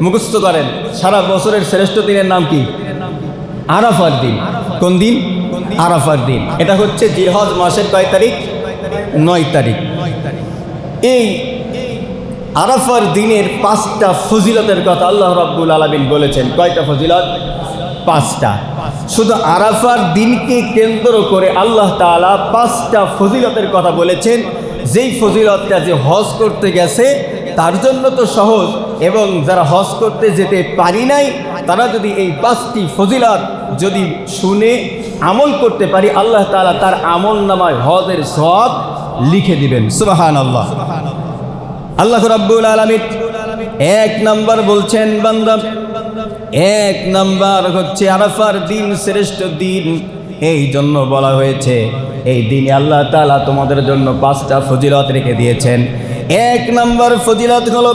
মুখস্থ করেন। সারা বছরের শ্রেষ্ঠ দিনের নাম কি? আরাফার দিন। কোন দিন? আরাফার দিন। এটা হচ্ছে জিরহজ মাসের কয় তারিখ। নয় তারিখ। এই আরাফার দিনের পাঁচটা ফজিলতের কথা আল্লাহ রাব্বুল আলমিন বলেছেন। কয়টা ফজিলত? পাঁচটা। শুধু আরাফার দিনকে কেন্দ্র করে আল্লাহ তাআলা পাঁচটা ফজিলতের কথা বলেছেন। যেই ফজিলতটা যে হজ করতে গেছে তার জন্য তো সহজ। এবং যারা হজ করতে যেতে পারি নাই, তারা যদি এই পাঁচটি ফজিলত যদি শুনে আমল করতে পারি, আল্লাহ তালা তার আমল নামায় হজের সব লিখে দিবেন। সুবাহান আল্লাহ আল্লাহ রাব্বুল আলামিন এক নাম্বার বলছেন, বান্দা, এক নাম্বার হচ্ছে আরাফার দিন শ্রেষ্ঠ দিন। এই জন্য বলা হয়েছে, এই দিনে আল্লাহ তাআলা তোমাদের জন্য পাঁচটা ফজিলত রেখে দিয়েছেন। এক নাম্বার ফজিলত হলো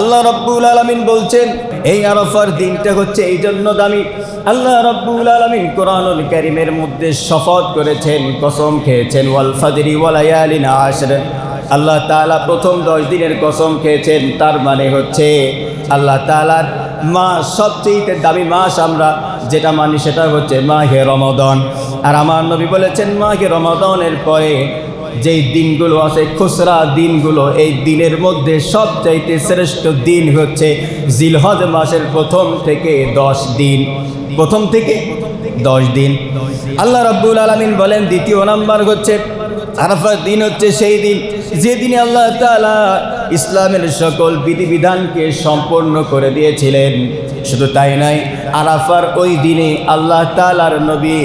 আল্লাহ রাব্বুল আলামিন বলছেন, এই আরফার দিনটা হচ্ছে এই জন্য দামি। আল্লাহ রাব্বুল আলামিন কোরআনুল কারীমের মধ্যে শপথ করেছেন, কসম খেয়েছেন, ওয়াল ফাজরি ওয়াল লায়ালিন আশর। আল্লাহ তালা প্রথম দশ দিনের কসম খেয়েছেন, তার মানে হচ্ছে আল্লাহ তাআলার মাস সবচেয়ে দামি মাস আমরা, যেটা মানি সেটা হচ্ছে মাহে রমাদন। আর আমার নবী বলেছেন, মাহে রমাদনের পরে যেই দিনগুলো আছে, খুচরা দিনগুলো, এই দিনের মধ্যে সবচাইতে শ্রেষ্ঠ দিন হচ্ছে জিলহজ মাসের প্রথম থেকে দশ দিন। প্রথম থেকে দশ দিন। আল্লাহ রাব্বুল আলামিন বলেন, দ্বিতীয় নাম্বার হচ্ছে আরাফার দিন হচ্ছে সেই দিন যেদিনে আল্লাহ তাআলা ইসলামের সকল বিধিবিধানকে সম্পন্ন করে দিয়েছিলেন। শুধু তাই নয় আরাফার ওই দিনে আল্লাহ তালার নবী,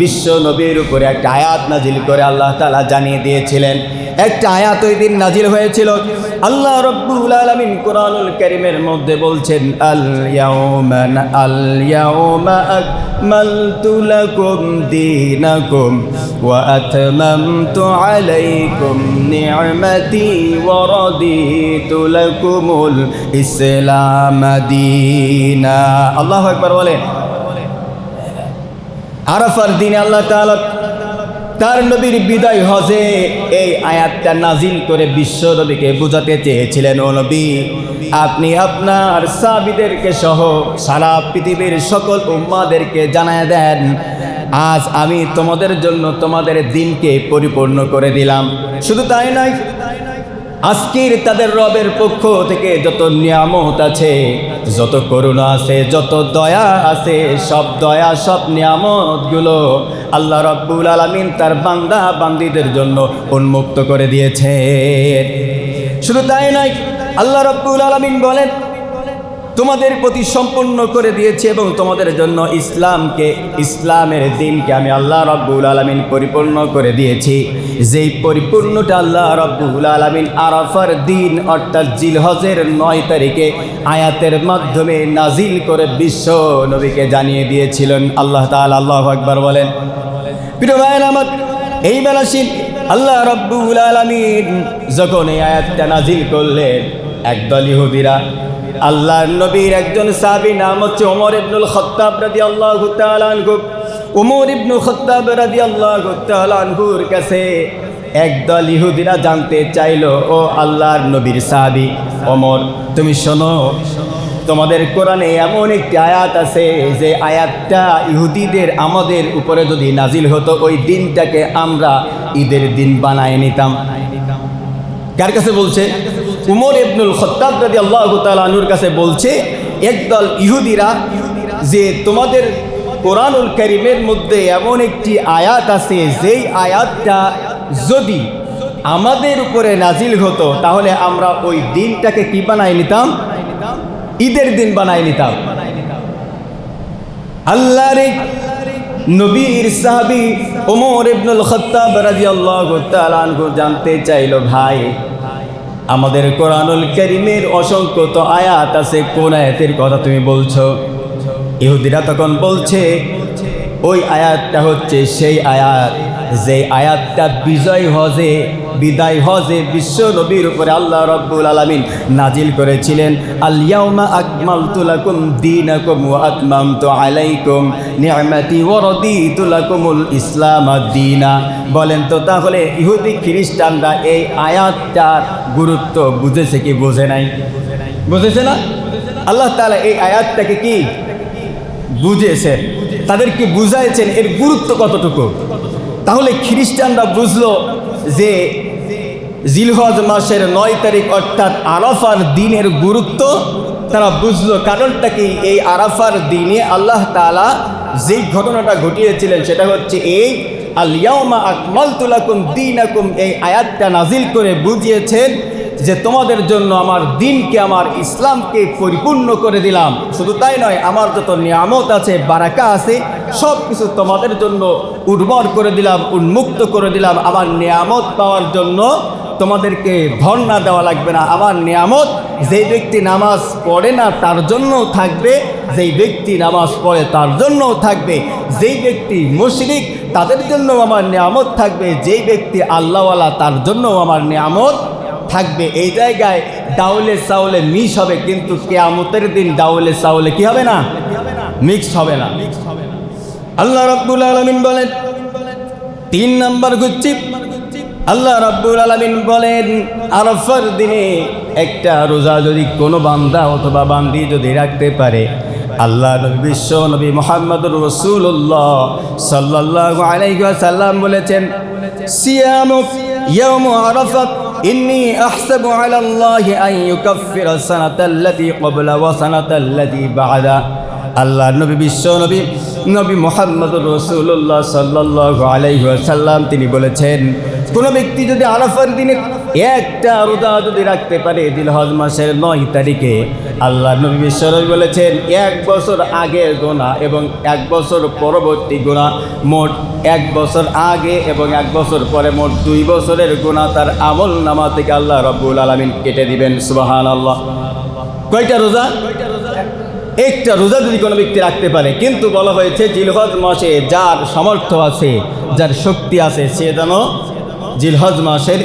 বিশ্ব নবীর উপরে একটা আয়াত নাজিল করে আল্লাহ তালা জানিয়ে দিয়েছিলেন। একটা আয়াত ওই দিন নাজিল হয়েছিল। আল্লাহ রব্বুল আলামিন কোরআনুল কারীমের মধ্যে বলছেন, আল ইয়াউমা আল ইয়াউমা নি'মাতি ওয়া রাদিতু লাকুমুল ইসলাম দীনা। আল্লাহু আকবার বলেন। আরাফার দিনে আল্লাহ তাআলা তার নবীর বিদায় হজে এই আয়াতটা নাজিল করে বিশ্ব নবীকে বোঝাতে চেয়েছিলেন, ও নবী, আপনি আপনার সাবিদেরকে সহ সারা পৃথিবীর সকল উম্মাদেরকে জানায় দেন, আজ আমি তোমাদের জন্য তোমাদের দিনকে পরিপূর্ণ করে দিলাম। শুধু তাই নয়, আজকের তাদের রবের পক্ষ থেকে যত নিয়ামত আছে যত করুণা আছে, যত দয়া আছে, সব দয়া, সব নিয়ামতগুলো আল্লাহ রব্বুল আলমিন তার বান্দা বান্দিদের জন্য উন্মুক্ত করে দিয়েছে শুধু তাই নয়, আল্লাহ রব্বুল আলমিন বলেন তোমাদের প্রতি সম্পূর্ণ করে দিয়েছে এবং তোমাদের জন্য ইসলামকে, ইসলামের দিনকে আমি আল্লাহ রব্বুল আলমিন পরিপূর্ণ করে দিয়েছি। যেই পরিপূর্ণটা আল্লাহ রব্বুল আলমিন আরাফার দিন অর্থাৎ জিলহজের নয় তারিখে আয়াতের মাধ্যমে নাজিল করে বিশ্ব নবীকে জানিয়ে দিয়েছিলেন। আল্লাহ তাআলা আল্লাহ আকবর বলেন এই বেলাসীন আল্লাহ রব্বুল আলমিন যখন এই আয়াতটা নাজিল করলেন, একদল ইহুদিরা আল্লাহর নবীর একজন সাহাবী, নাম হচ্ছে ওমর ইবনুল খত্তাব রাদিয়াল্লাহু তাআলা আনহু। ওমর ইবনুল খত্তাব রাদিয়াল্লাহু তাআলা আনহুর কাছে একদল ইহুদিরা জানতে চাইলো, ও আল্লাহর নবীর সাহাবী, ওমর, তুমি শোনো, তোমাদের কোরআনে এমন একটি আয়াত আছে যে আয়াতটা ইহুদিদের আমাদের উপরে যদি নাজিল হতো, ওই দিনটাকে আমরা ঈদের দিন বানায় নিতাম। কার কাছে বলছে? উমর ইবনুল খত্তাব রাদি আল্লাহ তালুর কাছে বলছে, একদল ইহুদিরা যে তোমাদের কোরআনুল করিমের মধ্যে এমন একটি আয়াত আছে, যেই আয়াতটা যদি আমাদের উপরে নাজিল হতো, তাহলে আমরা ওই দিনটাকে কি বানায় নিতাম? ঈদের দিন বানায় নিতাম। আল্লাহর নবীর সাহাবি ওমর ইবনুল খত্তাব তাআলা আনহু জানতে চাইলো, ভাই আমাদের কোরআনুল করিমের অসংখ্য তো আয়াত আছে, কোন আয়াতের কথা তুমি বলছো? ইহুদিরা তখন বলছে, ওই আয়াতটা হচ্ছে সেই আয়াত। যে আয়াতটা বিজয় হজে, বিদায় হজে বিশ্ব নবীর উপরে আল্লাহ রব্বুল আলমিন নাজিল করেছিলেন। আলিয়াউমা আকমাল তুলাকুম দিন আকুম তো আলাইকুম নিয়ামাতি ওরদি তুলাকুমুল ইসলাম দিনা। বলেন তো তাহলে ইহুদি খ্রিস্টানরা এই আয়াতটার গুরুত্ব বুঝেছে কি বোঝে নাই? বুঝেছে না? আল্লাহ তাআলা এই আয়াতটাকে কি বুঝেছেন তাদেরকে বুঝাইছেন? এর গুরুত্ব কতটুকু? তাহলে খ্রিস্টানরা বুঝলো যে জিলহজ মাসের নয় তারিখ অর্থাৎ আরাফার দিনের গুরুত্ব, তারা বুঝলো কারণটা কি? এই আরাফার দিনে আল্লাহ তাআলা যেই ঘটনাটা ঘটিয়েছিলেন সেটা হচ্ছে এই আলিয়াউমা আকমাল তুলাকুম দিন এই আয়াতটা নাজিল করে বুঝিয়েছেন যে তোমাদের জন্য আমার দিনকে, আমার ইসলামকে পরিপূর্ণ করে দিলাম। শুধু তাই নয়, আমার যত নিয়ামত আছে, বারাকা আছে সব কিছু তোমাদের জন্য উর্বর করে দিলাম, উন্মুক্ত করে দিলাম। আমার নিয়ামত পাওয়ার জন্য তোমাদেরকে ধর্ণা দেওয়া লাগবে না। আমার নিয়ামত যে ব্যক্তি নামাজ পড়ে না, তার জন্যও থাকবে। যেই ব্যক্তি নামাজ পড়ে তার জন্যও থাকবে, যেই ব্যক্তি মুশরিক তাদের জন্য আমার নিয়ামত থাকবে, যেই ব্যক্তি আল্লাহওয়ালা তার জন্যও আমার নিয়ামত থাকবে। এই জায়গায় ডাউলে চাউলে মিস হবে, কিন্তু কেয়ামতের দিন ডাউলে চাউলে কি হবে না? মিক্স হবে না। আল্লাহ রাব্বুল আলামিন বলেন, তিন নম্বর গুচ্ছি আল্লাহ রাব্বুল আলামিন বলেন, আরফার দিনে একটা রোজা যদি কোনো বান্দা অথবা বান্দি যদি রাখতে পারে আল্লাহ নবী বিশ্ব নবী মোহাম্মদুর রসুল্লাহ সাল্লাল্লাহু আলাইহি ওয়াসাল্লাম বলেছেন, সিয়ামুক ইয়াউমু আরাফাত, ইন্নি আহসাবু আলা আল্লাহি আন ইউকাফফিরা সানাতাল্লাতী ক্বাবলা ওয়া সানাতাল্লাতী বা'দা। আল্লাহ নবী বিশ্ব নবী নবী মোহাম্মদ রসুল্লাহ সাল্লাহ আলাইসাল্লাম তিনি বলেছেন, কোনো ব্যক্তি যদি আরাফার দিনে একটা রোজা যদি রাখতে পারে দিলহজ মাসের নয় তারিখে আল্লাহ নবী বিশ্ব বলেছেন, এক বছর আগের গোনা এবং এক বছর পরবর্তী গোনা মোট এক বছর আগে এবং এক বছর পরে মোট দুই বছরের গোনা তার আমল নামা থেকে আল্লাহ রব্বুল আলমিন কেটে দিবেন সুবাহান আল্লাহ কয়টা রোজা? একটা রোজা যদি কোনো ব্যক্তি রাখতে পারে, কিন্তু বলা হয়েছে জিলহজ মাসে যার সামর্থ্য আছে, যার শক্তি আছে, সে যেন জিলহজ মাসের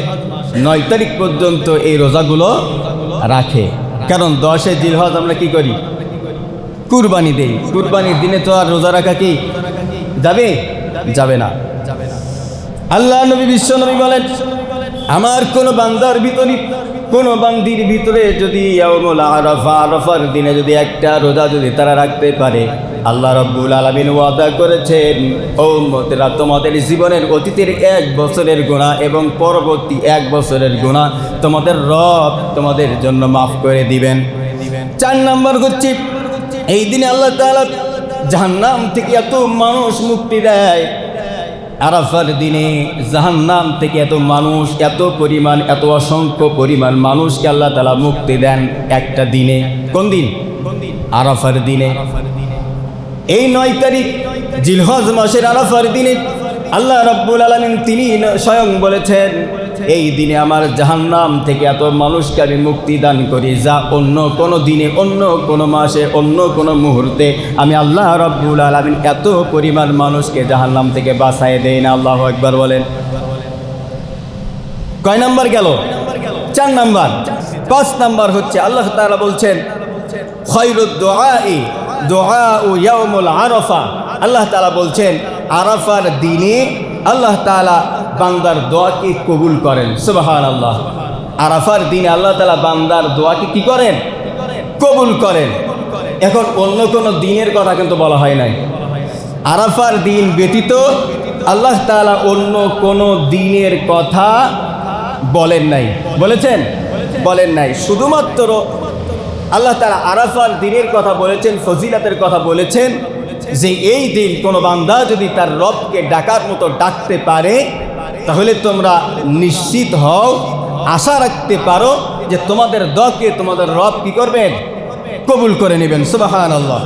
নয় তারিখ পর্যন্ত এই রোজাগুলো রাখে। কারণ দশে জিলহজ আমরা কি করি? কুরবানি দেই। কুরবানির দিনে তো আর রোজা রাখা কি? যাবে? যাবে না। আল্লাহ নবী, বিশ্ব নবী বলেন, আমার কোন বান্দার ভিতরে, কোন বান্দির ভিতরে যদি আরাফা, আরাফার দিনে যদি একটা রোজা যদি তারা রাখতে পারে আল্লাহ রব্বুল আলমিন ওয়াদা করেছেন, ও মতেরা তোমাদের জীবনের অতীতের এক বছরের গুণা এবং পরবর্তী এক বছরের গুণা তোমাদের রব তোমাদের জন্য মাফ করে দিবেন। চার নম্বর হচ্ছে এই দিনে আল্লাহ তাআলা জাহান্নাম থেকে এত মানুষ মুক্তি দেয়। আরাফার দিনে জাহান্নাম থেকে এত মানুষ, এত পরিমাণ, এত অসংখ্য পরিমাণ মানুষকে আল্লাহ তালা মুক্তি দেন একটা দিনে। কোন দিন? আরাফার দিনে। এই নয় তারিখ জিলহজ মাসের আরাফার দিনে আল্লাহ রব্বুল আলমিন তিনি স্বয়ং বলেছেন, এই দিনে আমার জাহান্নাম থেকে এত মানুষকে আমি মুক্তি দান করি যা অন্য কোনো দিনে, অন্য কোনো মাসে, অন্য কোনো মুহূর্তে আমি আল্লাহ রব্বুল আলমিন এত পরিমাণ মানুষকে জাহান্নাম থেকে বাঁচাই দেই না। আল্লাহ একবার বলেন। কয় নাম্বার গেল? চার নাম্বার। পাঁচ নাম্বার হচ্ছে, আল্লাহ তাআলা বলছেন খৈরুদ দোয়াই ও ইয়ামুল আরফা। আল্লাহ তাআলা বলছেন, আরাফার দিনে আল্লাহ তাআলা বান্দার দোয়াকে কবুল করেন। সুবাহান আল্লাহ আরাফার দিনে আল্লাহ তালা বান্দার দোয়াকে কি করেন? কবুল করেন। এখন অন্য কোনো দিনের কথা কিন্তু বলা হয় নাই। আরাফার দিন ব্যতীত আল্লাহ তাআলা অন্য কোনো দিনের কথা বলেন নাই। বলেছেন? বলেন নাই। শুধুমাত্র আল্লাহ তারা আরাফার দিনের কথা বলেছেন, ফজিলাতের কথা বলেছেন যে এই দিন কোনো বান্দা যদি তার রবকে ডাকার মতো ডাকতে পারে, তাহলে তোমরা নিশ্চিত হও, আশা রাখতে পারো যে তোমাদের দকে তোমাদের রব কি করবেন? কবুল করে নেবেন সুবাহান আল্লাহ